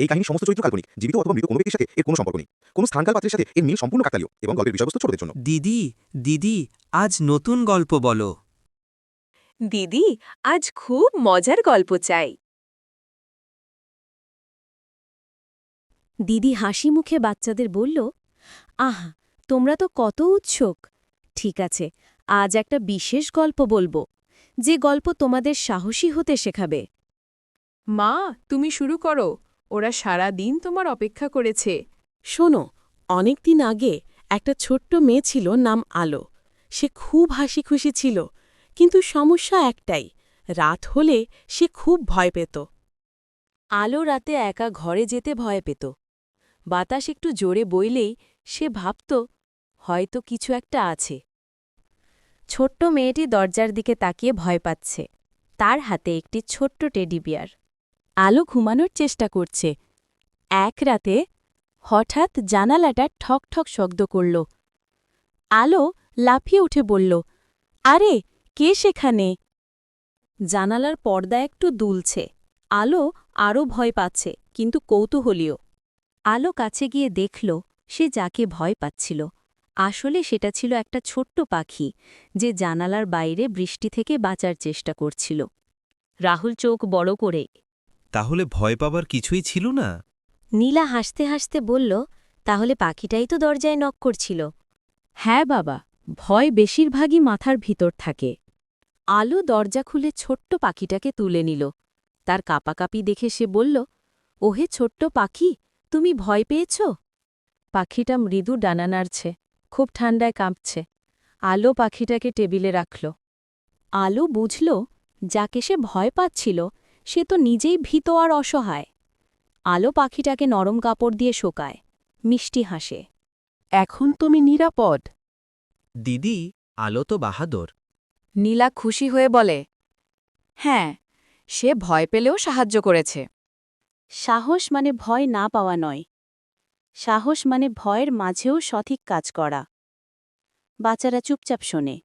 এই কাহিনী সমস্ত চরিত্র কাল্পনিক জীবিত অথবা মৃত কোনো ব্যক্তির সাথে এর কোনো সম্পর্ক নেই। কোনো স্থানকাল পাত্রের সাথে এর মিল সম্পূর্ণ কাকতালীয় এবং গল্পের বিষয়বস্তু ছোটদের জন্য। দিদি দিদি আজ নতুন গল্প বলো। দিদি আজ খুব মজার গল্প চাই। দিদি হাসি মুখে বাচ্চাদের বলল আহা তোমরা তো কত উৎসুক। ঠিক আছে আজ একটা বিশেষ গল্প বলব যে গল্প তোমাদের সাহসী হতে শেখাবে। মা তুমি শুরু করো। ওরা সারা দিন তোমার অপেক্ষা করেছে। শোনো, অনেকদিন আগে একটা ছোট্ট মেয়ে ছিল নাম আলো। সে খুব হাসি খুশি ছিল, কিন্তু সমস্যা একটাই, রাত হলে সে খুব ভয় পেত। আলো রাতে একা ঘরে যেতে ভয় পেত। বাতাস একটু জোরে বইলেই সে ভাবত, হয়তো কিছু একটা আছে। ছোট্ট মেয়েটি দরজার দিকে তাকিয়ে ভয় পাচ্ছে। তার হাতে একটি ছোট্ট টেডি বিয়ার। আলো ঘুমানোর চেষ্টা করছে। এক রাতে হঠাৎ জানালাটা ঠক ঠক শব্দ করল। আলো লাফিয়ে উঠে বলল, আরে, কে সেখানে? জানালার পর্দা একটু দুলছে। আলো আরও ভয় পাচ্ছে, কিন্তু কৌতূহলীয় আলো কাছে গিয়ে দেখল, সে যাকে ভয় পাচ্ছিল। আসলে সেটা ছিল একটা ছোট্ট পাখি, যে জানালার বাইরে বৃষ্টি থেকে বাঁচার চেষ্টা করছিল। রাহুল চোখ বড় করে তাহলে ভয় পাবার কিছুই ছিল না? নীলা হাসতে হাসতে বলল তাহলে পাখিটাই তো দরজায় নক করছিল। হ্যাঁ বাবা ভয় বেশিরভাগই মাথার ভিতর থাকে। আলো দরজা খুলে ছোট্ট পাখিটাকে তুলে নিল। তার কাপাকাপি দেখে সে বলল ওহে ছোট্ট পাখি তুমি ভয় পেয়েছ? পাখিটা মৃদু ডানা নাড়ছে খুব ঠান্ডায় কাঁপছে। আলো পাখিটাকে টেবিলে রাখল। আলো বুঝল যাকে সে ভয় পাচ্ছিল সে তো নিজেই ভীত আর অসহায়। আলো পাখিটাকে নরম কাপড় দিয়ে শোকায় মিষ্টি হাসে। এখন তুমি নিরাপদ। দিদি আলো তো বাহাদুর। নীলা খুশি হয়ে বলে হ্যাঁ সে ভয় পেলেও সাহায্য করেছে। সাহস মানে ভয় না পাওয়া নয়। সাহস মানে ভয়ের মাঝেও সঠিক কাজ করা। বাচ্চারা চুপচাপ শোনে।